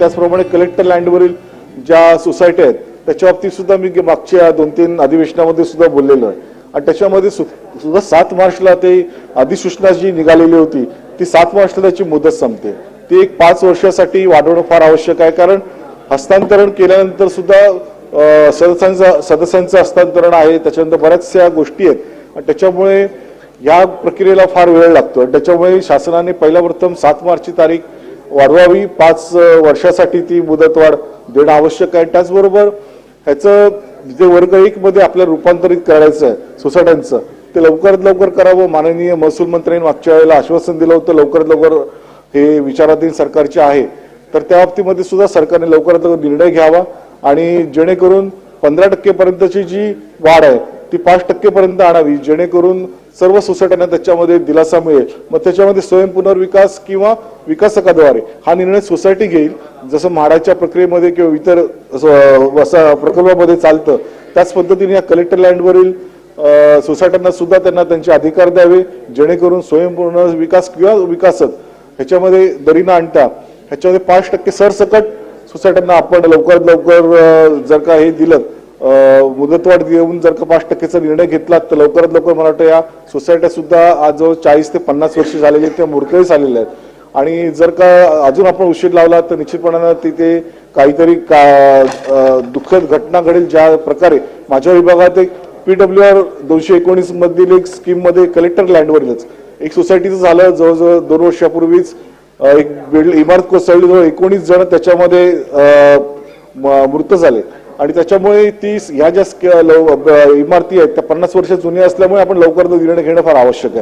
त्याचप्रमाणे कलेक्टर लँडवरील ज्या सोसायट्या आहेत त्याच्या बाबतीत सुद्धा मी मागच्या दोन तीन अधिवेशनामध्ये सुद्धा बोललेलो आहे. आणि त्याच्यामध्ये सु- सुद्धा सात मार्चला ते अधिसूचना जी निघालेली होती ती सात मार्चला त्याची मुदत संपते. ती एक पाच वर्षासाठी वाढवणं फार आवश्यक आहे कारण हस्तांतरण केल्यानंतर सुद्धा अ, सदस्यांचं सदस्यांचं हस्तांतरण आहे त्याच्यानंतर बऱ्याचशा गोष्टी आहेत. आणि त्याच्यामुळे या प्रक्रियेला फार वेळ लागतो. आणि त्याच्यामुळे शासनाने पहिल्या प्रथम सात मार्चची तारीख वाढवावी पाच वर्षासाठी ती मुदतवाढ देणं आवश्यक आहे. त्याचबरोबर ह्याचं जे वर्ग एक मध्ये आपल्याला रूपांतरित करायचं आहे सोसायट्यांचं ते लवकरात लवकर करावं. माननीय महसूल मंत्र्यांनी मागच्या वेळेला आश्वासन दिलं होतं लवकरात लवकर हे विचाराधीन सरकारचे आहे. तर त्या बाबतीमध्ये सुद्धा सरकारने लवकरात लवकर निर्णय घ्यावा आणि जेणेकरून पंधरा टक्केपर्यंतची जी वाढ आहे ती पाच टक्केपर्यंत आणावी. जेणेकरून सर्व सोसायट्यांना त्याच्यामध्ये दिलासा मिळेल. मग त्याच्यामध्ये स्वयंपुनर्विकास किंवा विकासकाद्वारे हा निर्णय सोसायटी घेईल. जसं म्हाडाच्या प्रक्रियेमध्ये किंवा इतर प्रकल्पामध्ये चालतं त्याच पद्धतीने या कलेक्टर लँडवरील सोसायट्यांना सुद्धा त्यांना त्यांचे अधिकार द्यावे. जेणेकरून स्वयंपूर्ण विकास किंवा विकासक ह्याच्यामध्ये दरीना आणता. ह्याच्यामध्ये पाच टक्के सरसकट सोसायट्यांना आपण लवकरात लवकर जर का हे दिलं मुदतवाढ देऊन जर का पाच टक्केचा निर्णय घेतला तर लवकरात लवकर मला वाटतं या सोसायट्या सुद्धा आज जवळ चाळीस ते पन्नास वर्ष झालेली आहेत, त्या मोडकळीस आलेल्या आहेत. आणि जर का अजून आपण उशीर लावला तर निश्चितपणानं तिथे काहीतरी का दुःखद घटना घडेल ज्या प्रकारे माझ्या विभागात एक पीडब्ल्यू आर दोनशे एकोणीस मधील एक स्कीममध्ये कलेक्टर लँडवरीलच एक सोसायटीचं झालं जवळजवळ दोन वर्षापूर्वीच एक बिल्ड इमारत कोसळली जवळ एकोणीस जण त्याच्यामध्ये म- मृत झाले. आणि त्याच्यामुळे ती ह्या ज्या स्क- इमारती आहेत त्या पन्नास वर्ष जुन्या असल्यामुळे आपण लवकर निर्णय घेणं फार आवश्यक आहे.